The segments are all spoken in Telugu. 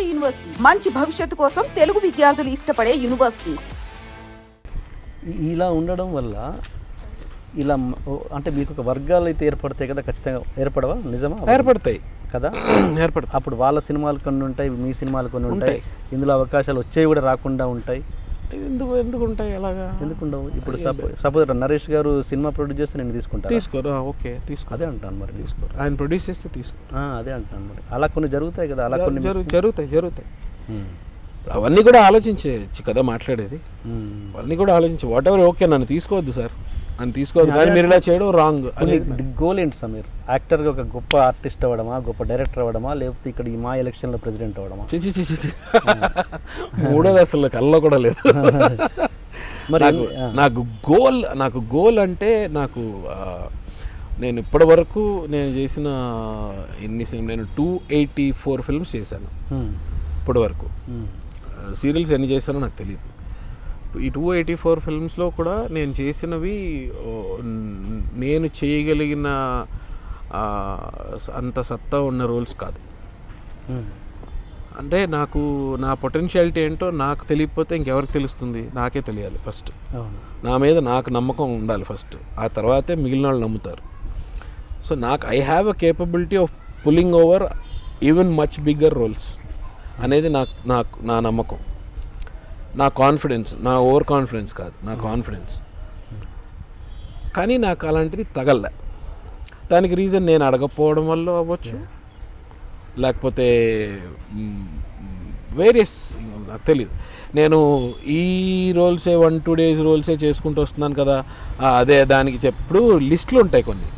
నాడు యూనివర్సిటీ. మంచి భవిష్యత్తు కోసం తెలుగు విద్యార్థులు ఇష్టపడే యూనివర్సిటీ. ఇలా ఉండడం వల్ల ఇలా అంటే మీకు ఒక వర్గాలు అయితే ఏర్పడతాయి కదా ఖచ్చితంగా ఏర్పడవా? నిజమా? ఏర్పడతాయి. కదా? ఏర్పడతాయి. అప్పుడు వాళ్ళ సినిమాలు కొన్ని ఉంటాయి మీ సినిమాలు కొన్ని ఉంటాయి. ఇందులో అవకాశాలు వచ్చేవి కూడా రాకుండా ఉంటాయి. ఎందుకు ఎందుకు ఉంటాయి అలాగా? ఎందుకు ఉండవు? ఇప్పుడు సపోజ్ నరేష్ గారు సినిమా ప్రొడ్యూస్ చేస్తే నేను తీసుకుంటా తీసుకోరు. ఓకే తీసుకో అదే అంటాను మరి తీసుకోరు. ఆయన ప్రొడ్యూస్ చేస్తే తీసుకో అదే అంటాను మరి. అలా కొన్ని జరుగుతాయి కదా అలా కొన్ని జరు- జరుగుతాయి జరుగుతాయి. అవన్నీ కూడా ఆలోచించే కదా మాట్లాడేది. అవన్నీ కూడా ఆలోచించి వాట్ ఎవర్ ఓకే నన్ను తీసుకోవద్దు సార్. నన్ను తీసుకోవద్దు. కానీ మీరు ఇలా చేయడం రాంగ్ అని గోల్ ఏంటి సమీర్ యాక్టర్గా ఒక గొప్ప ఆర్టిస్ట్ అవ్వడమా గొప్ప డైరెక్టర్ అవ్వడమా లేకపోతే ఇక్కడ ఈ మా ఎలక్షన్లో ప్రెసిడెంట్ అవ్వడమా? చి, చి, చి, చి, చి. మూడోది అసలు కల్లో కూడా లేదు. మరి నాకు. నాకు గోల్ నాకు గోల్ అంటే నాకు నేను ఇప్పటి వరకు నేను చేసిన ఎన్ని సినిమా నేను టూ ఎయిటీ ఫోర్ ఫిల్మ్స్ చేశాను ఉమ్. ఇప్పటి వరకు. సీరియల్స్ ఎన్ని చేశానో నాకు తెలియదు ఈ టూ ఎయిటీ ఫోర్ ఫిల్మ్స్లో కూడా నేను చేసినవి నేను చేయగలిగిన అంత సత్తా ఉన్న రోల్స్ కాదు. అంటే నాకు నా పొటెన్షియాలిటీ ఏంటో నాకు తెలియకపోతే ఇంకెవరికి తెలుస్తుంది? నాకే తెలియాలి ఫస్ట్. నా మీద నాకు నమ్మకం ఉండాలి ఫస్ట్. ఆ తర్వాతే మిగిలిన వాళ్ళు నమ్ముతారు. సో నాకు I have a capability of pulling over even much bigger roles. అనేది నాకు నాకు నా నమ్మకం. నా కాన్ఫిడెన్స్ నా ఓవర్ కాన్ఫిడెన్స్ కాదు నా కాన్ఫిడెన్స్ కానీ నాకు అలాంటిది తగలలే. దానికి రీజన్ నేను అడగకపోవడం వల్ల అవ్వచ్చు. లేకపోతే వేరియస్ నాకు తెలియదు నేను ఈ రోల్సే వన్ టూ డేస్ రోల్సే చేసుకుంటూ వస్తున్నాను కదా అదే దానికి చెప్పుడు లిస్టులు ఉంటాయి కొన్ని.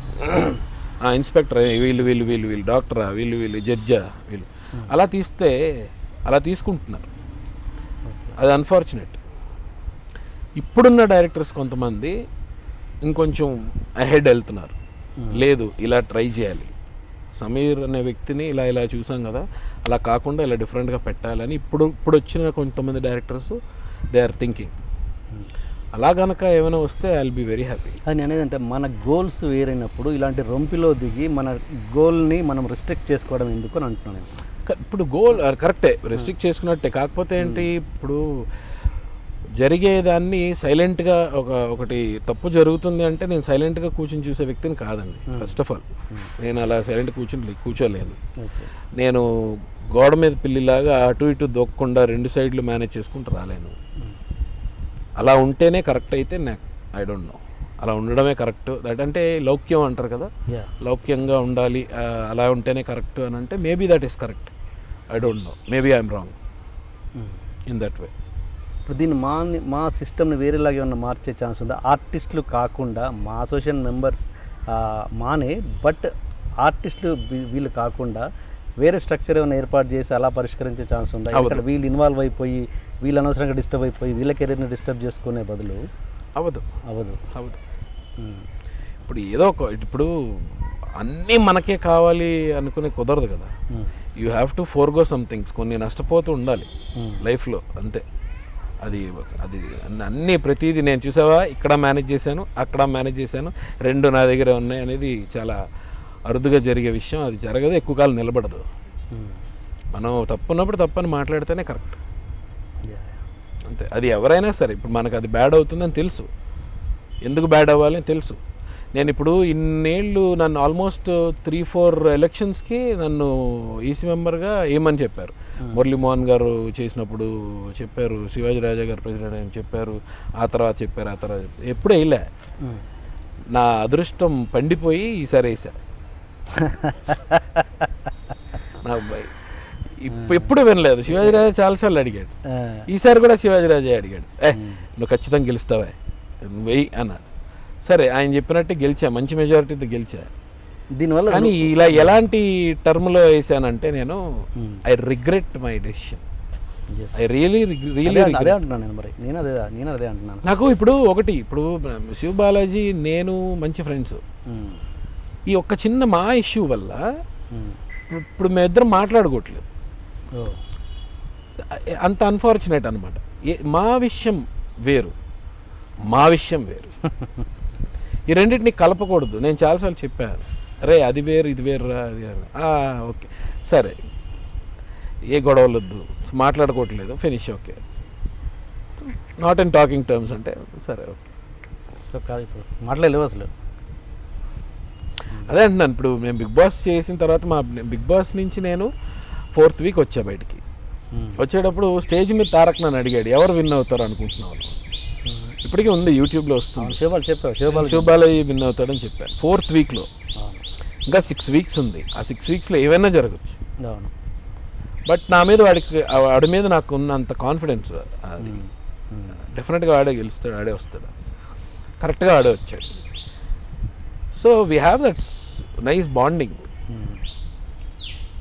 ఆ ఇన్స్పెక్టర్ వీళ్ళు వీళ్ళు వీళ్ళు వీళ్ళు డాక్టరా వీళ్ళు వీళ్ళు జడ్జా వీళ్ళు. అలా తీస్తే అలా తీసుకుంటున్నారు. అది అన్ఫార్చునేట్ ఇప్పుడున్న డైరెక్టర్స్ కొంతమంది ఇంకొంచెం అహెడ్ వెళ్తున్నారు. లేదు ఇలా ట్రై చేయాలి. సమీర్ అనే వ్యక్తిని ఇలా ఇలా చూసాం కదా అలా కాకుండా ఇలా డిఫరెంట్గా పెట్టాలని ఇప్పుడు ఇప్పుడు వచ్చిన కొంతమంది డైరెక్టర్స్ దే ఆర్ థింకింగ్ అలా గనక ఏమైనా వస్తే I will be very happy అది నేను అనేది అంటే మన గోల్స్ వేరైనప్పుడు ఇలాంటి రొంపిలో దిగి మన గోల్ని మనం రిస్ట్రిక్ట్ చేసుకోవడం ఎందుకు అని అంటున్నాను నేను. ఇప్పుడు గోల్ కరెక్టే రెస్ట్రిక్ట్ చేసుకున్నట్టే. కాకపోతే ఏంటి ఇప్పుడు జరిగేదాన్ని సైలెంట్గా ఒక ఒకటి తప్పు జరుగుతుంది అంటే నేను సైలెంట్గా కూర్చొని చూసే వ్యక్తిని కాదండి. ఫస్ట్ ఆఫ్ ఆల్ నేను అలా సైలెంట్ కూర్చొని కూర్చోలేను నేను గోడ మీద పిల్లిలాగా అటు ఇటు దొక్కకుండా రెండు సైడ్లు మేనేజ్ చేసుకుంటూ రాలేను. అలా ఉంటేనే కరెక్ట్ అయితే నాకు ఐ డోంట్ నో అలా ఉండడమే కరెక్ట్ దట్ అంటే లౌక్యం అంటారు కదా? లౌక్యంగా ఉండాలి అలా ఉంటేనే కరెక్ట్ అని అంటే maybe that is correct I don't know maybe I'm wrong in that way ఇప్పుడు దీన్ని మా మా సిస్టమ్ని వేరేలాగా ఏమన్నా మార్చే ఛాన్స్ ఉందా? ఆర్టిస్టులు కాకుండా మా అసోసియేషన్ మెంబర్స్ మానే బట్ ఆర్టిస్టులు వీళ్ళు కాకుండా వేరే స్ట్రక్చర్ ఏమైనా ఏర్పాటు చేసి అలా పరిష్కరించే ఛాన్స్ ఉందా. ఇక్కడ వీళ్ళు ఇన్వాల్వ్ అయిపోయి వీళ్ళు అనవసరంగా డిస్టర్బ్ అయిపోయి వీళ్ళ కెరీర్ని డిస్టర్బ్ చేసుకునే బదులు అవ్వదు. అవ్వదు. ఉమ్. ఇప్పుడు ఏదో ఒక ఇప్పుడు అన్నీ మనకే కావాలి అనుకునే కుదరదు కదా. You have to forgo somethings కొన్ని నష్టపోతూ ఉండాలి Hmm. లైఫ్లో అంతే. అది అది అన్ని- ప్రతిదీ నేను చూసావా? ఇక్కడ మేనేజ్ చేశాను అక్కడ మేనేజ్ చేశాను రెండు నా దగ్గర ఉన్నాయి అనేది చాలా అరుదుగా జరిగే విషయం. అది జరగదు ఎక్కువ కాలం నిలబడదు. ఉమ్. మనం తప్పున్నప్పుడు తప్పని మాట్లాడితేనే కరెక్ట్. అంతే. అది ఎవరైనా సరే ఇప్పుడు మనకు అది బ్యాడ్ అవుతుందని తెలుసు. ఎందుకు బ్యాడ్ అవ్వాలని తెలుసు. నేను ఇప్పుడు ఇన్నేళ్ళు నన్ను ఆల్మోస్ట్ త్రీ ఫోర్ ఎలక్షన్స్కి నన్ను ఈసీ మెంబర్గా ఏమని చెప్పారు? మురళీమోహన్ గారు చేసినప్పుడు చెప్పారు శివాజీ రాజా గారు ప్రెసిడెంట్ అని చెప్పారు ఆ తర్వాత చెప్పారు ఆ తర్వాత చెప్పారు. ఎప్పుడూ వేయలే. నా అదృష్టం పండిపోయి ఈసారి వేసా. నా భయ్ ఇప్పు- ఎప్పుడు వినలేదు. శివాజీ రాజా చాలాసార్లు అడిగాడు. ఈసారి కూడా శివాజీ రాజే అడిగాడు. ఏ నువ్వు ఖచ్చితంగా గెలుస్తావా. నువ్వు వెయ్యి అన్నాడు. సరే ఆయన చెప్పినట్టు గెలిచా మంచి మెజారిటీతో గెలిచా. దీనివల్ల కానీ ఇలా ఎలాంటి టర్మ్లో వేసానంటే నేను Hmm. I regret my decision. I really really అదే అంటున్నాను నేను మరి. నేను అదే నేను అదే అంటున్నాను. నాకు ఇప్పుడు ఒకటి ఇప్పుడు శివ బాలాజీ నేను మంచి ఫ్రెండ్స్ ఉమ్. ఈ ఒక్క చిన్న మా ఇష్యూ వల్ల ఉమ్. ఇప్పుడు- ఇప్పుడు మేమిద్దరం మాట్లాడుకోవట్లేదు. అంత అన్ఫార్చునేట్ అనమాట మా విషయం వేరు మా విషయం వేరు. ఈ రెండింటిని కలపకూడదు. నేను చాలాసార్లు చెప్పాను. రే అది వేరు ఇది వేరు రా అది ఓకే. సరే. ఏ గొడవలు వద్దు మాట్లాడుకోవట్లేదు. Finish okay. Not in talking terms అంటే సరే ఓకే. సో కాదు ఇప్పుడు మాట్లాడలేవు అసలు. అదే అంటున్నాను. ఇప్పుడు మేము బిగ్ బాస్ చేసిన తర్వాత మా బిగ్ బాస్ నుంచి నేను ఫోర్త్ వీక్ వచ్చా బయటికి. వచ్చేటప్పుడు స్టేజ్ మీద తారక్ నన్ను అడిగాడు ఎవరు విన్ అవుతారు అనుకుంటున్నావు ఇప్పటికీ ఉంది యూట్యూబ్లో వస్తుంది. శివబాలు చెప్పావు శివబాలు శివబాలయ్య విన్ అవుతాడని చెప్పాను. ఫోర్త్ వీక్లో ఇంకా సిక్స్ వీక్స్ ఉంది. ఆ సిక్స్ వీక్స్లో ఏమైనా జరగచ్చు. అవును. బట్ నా మీద వాడికి వాడి మీద నాకు ఉన్నంత కాన్ఫిడెన్స్ అది. డెఫినెట్గా ఆడే గెలుస్తాడు ఆడే వస్తాడు. కరెక్ట్గా ఆడే వచ్చాడు. So we have that's nice bonding.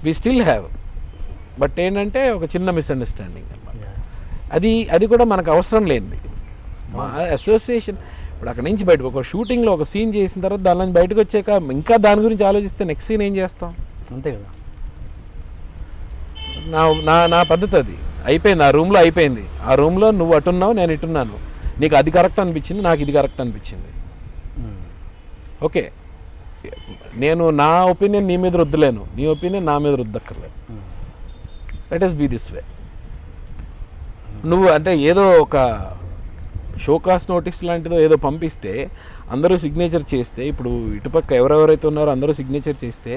We still have but ఏంటంటే ఒక చిన్న మిస్అండర్స్టాండింగ్ అనమాట. అది అది కూడా మనకు అవసరం లేనిది. మా అసోసియేషన్ ఇప్పుడు అక్కడ నుంచి బయట ఒక షూటింగ్లో ఒక సీన్ చేసిన తర్వాత దాని నుంచి బయటకు వచ్చాక ఇంకా దాని గురించి ఆలోచిస్తే నెక్స్ట్ సీన్ ఏం చేస్తాం? అంతే కదా. నా నా నా పద్ధతి అది. అయిపోయింది ఆ రూమ్లో అయిపోయింది. ఆ రూమ్లో నువ్వు అటున్నావు నేను ఇటున్నాను. నీకు అది కరెక్ట్ అనిపించింది నాకు ఇది కరెక్ట్ అనిపించింది. ఓకే. నేను నా ఒపీనియన్ నీ మీద రుద్దలేను. నీ ఒపీనియన్ నా మీద రుద్దక్కర్లేదు. Let's be this way నువ్వు అంటే ఏదో ఒక షోకాస్ నోటీస్ లాంటిదో ఏదో పంపిస్తే అందరూ సిగ్నేచర్ చేస్తే ఇప్పుడు ఇటుపక్క ఎవరెవరైతే ఉన్నారో అందరూ సిగ్నేచర్ చేస్తే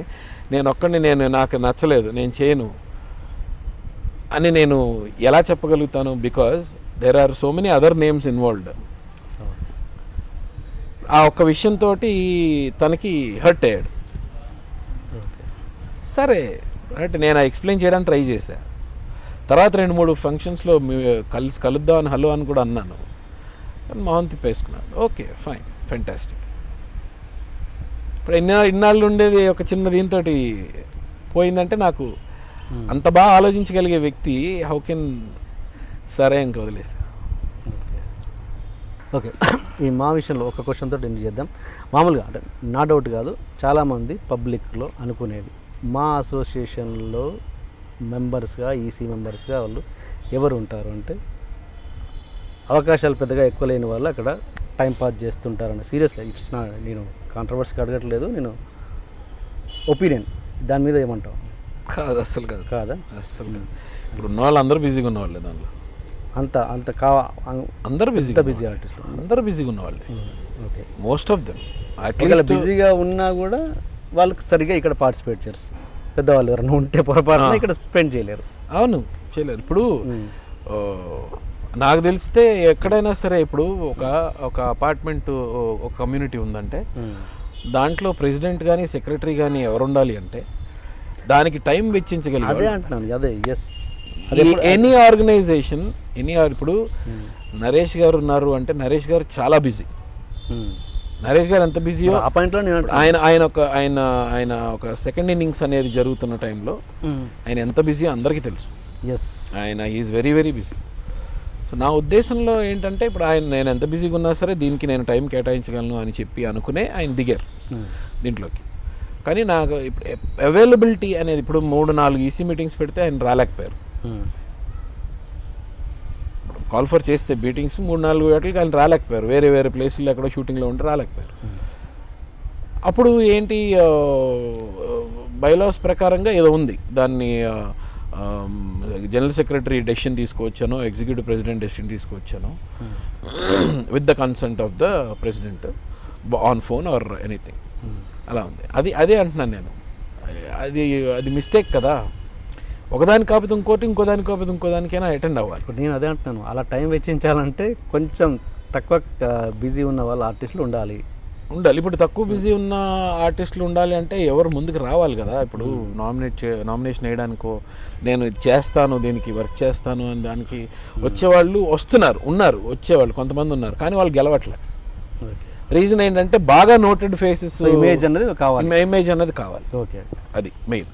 నేను ఒక్కడిని నేను నాకు నచ్చలేదు నేను చేయను అని నేను ఎలా చెప్పగలుగుతాను? Because there are so many other names involved ఆ ఒక్క విషయంతో తనకి హర్ట్ అయ్యాడు. సరే అంటే నేను ఎక్స్ప్లెయిన్ చేయడానికి ట్రై చేశాను తర్వాత రెండు మూడు ఫంక్షన్స్లో కలిసి కలుద్దాం అని హలో అని కూడా అన్నాను. మొహం తిప్పేసుకున్నాడు. ఓకే ఫైన్ ఫెంటాస్టిక్ ఇప్పుడు ఇన్నా ఇన్నాళ్ళు ఉండేది ఒక చిన్న దీంతో పోయిందంటే నాకు అంత బాగా ఆలోచించగలిగే వ్యక్తి హౌ కెన్ సరే ఇంక వదిలేసా? ఓకే. ఈ మా విషయంలో ఒక క్వశ్చన్ తోటి ఎండ్ చేద్దాం. మామూలుగా అంటే నా డౌట్ కాదు చాలామంది పబ్లిక్లో అనుకునేది. మా అసోసియేషన్లో మెంబర్స్గా ఈసీ మెంబర్స్గా వాళ్ళు ఎవరు ఉంటారు అంటే అవకాశాలు పెద్దగా ఎక్కువ లేని వాళ్ళు అక్కడ టైం పాస్ చేస్తుంటారని. సీరియస్గా ఇట్స్ నా నేను కాంట్రవర్సీకి అడగట్లేదు నేను ఒపీనియన్. దాని మీద ఏమంటావు? కాదు అస్సలు కాదు. కాదా? అస్సలు కాదు. ఇప్పుడు ఉన్న వాళ్ళు అందరూ బిజీగా ఉన్నవాళ్ళే దానిలో అంత అంత కావా అందరూ బిజీగా బిజీ ఆర్టిస్టులు. అందరూ బిజీగా ఉన్నవాళ్ళే okay. Most of them at least బిజీగా ఉన్నా కూడా వాళ్ళకి సరిగా ఇక్కడ పార్టిసిపేట్ చేయరు. పెద్దవాళ్ళు ఎవరైనా ఉంటే పొరపాటున ఇక్కడ స్పెండ్ చేయలేరు. అవును చేయలేరు. ఇప్పుడు నాకు తెలిస్తే ఎక్కడైనా సరే ఇప్పుడు ఒక ఒక అపార్ట్మెంట్ ఒక కమ్యూనిటీ ఉందంటే దాంట్లో ప్రెసిడెంట్ కానీ సెక్రటరీ కానీ ఎవరు ఉండాలి అంటే దానికి టైం అదే వెచ్చించగలిగే అంటున్నాను అదే ఎస్ ఎనీ ఆర్గనైజేషన్ ఎనీ ఇప్పుడు నరేష్ గారు ఉన్నారు అంటే నరేష్ గారు చాలా బిజీ నరేష్ గారు ఎంత బిజీయో ఆ పాయింట్లో. ఆయన ఆయన ఒక ఆయన ఆయన ఒక సెకండ్ ఇన్నింగ్స్ అనేది జరుగుతున్న టైంలో ఆయన ఎంత బిజీ అందరికీ తెలుసు. ఎస్ ఆయన is very very busy so నా ఉద్దేశంలో ఏంటంటే ఇప్పుడు ఆయన నేను ఎంత బిజీగా ఉన్నా సరే దీనికి నేను టైం కేటాయించగలను అని చెప్పి అనుకునే ఆయన దిగారు దీంట్లోకి. కానీ నాకు ఇప్పుడు అవైలబిలిటీ అనేది ఇప్పుడు మూడు నాలుగు ఈసీ మీటింగ్స్ పెడితే ఆయన రాలేకపోయారు. కాల్ ఫర్ చేస్తే మీటింగ్స్ మూడు నాలుగు వాటికి ఆయన రాలేకపోయారు. వేరే వేరే ప్లేసుల్లో ఎక్కడో షూటింగ్లో ఉంటే రాలేకపోయారు. అప్పుడు ఏంటి బైలాస్ ప్రకారంగా ఏదో ఉంది. దాన్ని జనరల్ సెక్రటరీ డెసిషన్ తీసుకొచ్చాను ఎగ్జిక్యూటివ్ ప్రెసిడెంట్ డెసిషన్ తీసుకొచ్చాను with the consent of the president on phone or anything అలా ఉంది. అది అదే అంటున్నాను నేను. అది అది మిస్టేక్ కదా. ఒకదాని కాకపోతే ఇంకోటి ఇంకో దాని కాకపోతే ఇంకో దానికైనా అటెండ్ అవ్వాలి. ఇప్పుడు నేను అదే అంటున్నాను. అలా టైం వెచ్చించాలంటే కొంచెం తక్కువ బిజీ ఉన్న వాళ్ళు ఆర్టిస్టులు ఉండాలి. ఉండాలి. ఇప్పుడు తక్కువ బిజీ ఉన్న ఆర్టిస్టులు ఉండాలి అంటే ఎవరు ముందుకు రావాలి కదా. ఇప్పుడు నామినేట్ చే నామినేషన్ వేయడానికో నేను ఇది చేస్తాను దీనికి వర్క్ చేస్తాను అని దానికి వచ్చేవాళ్ళు వస్తున్నారు ఉన్నారు వచ్చేవాళ్ళు కొంతమంది ఉన్నారు కానీ వాళ్ళు గెలవట్లే. రీజన్ ఏంటంటే బాగా నోటెడ్ ఫేసెస్ ఇమేజ్ అనేది కావాలి. ఇమేజ్ అన్నది కావాలి. ఓకే. అది మెయిన్.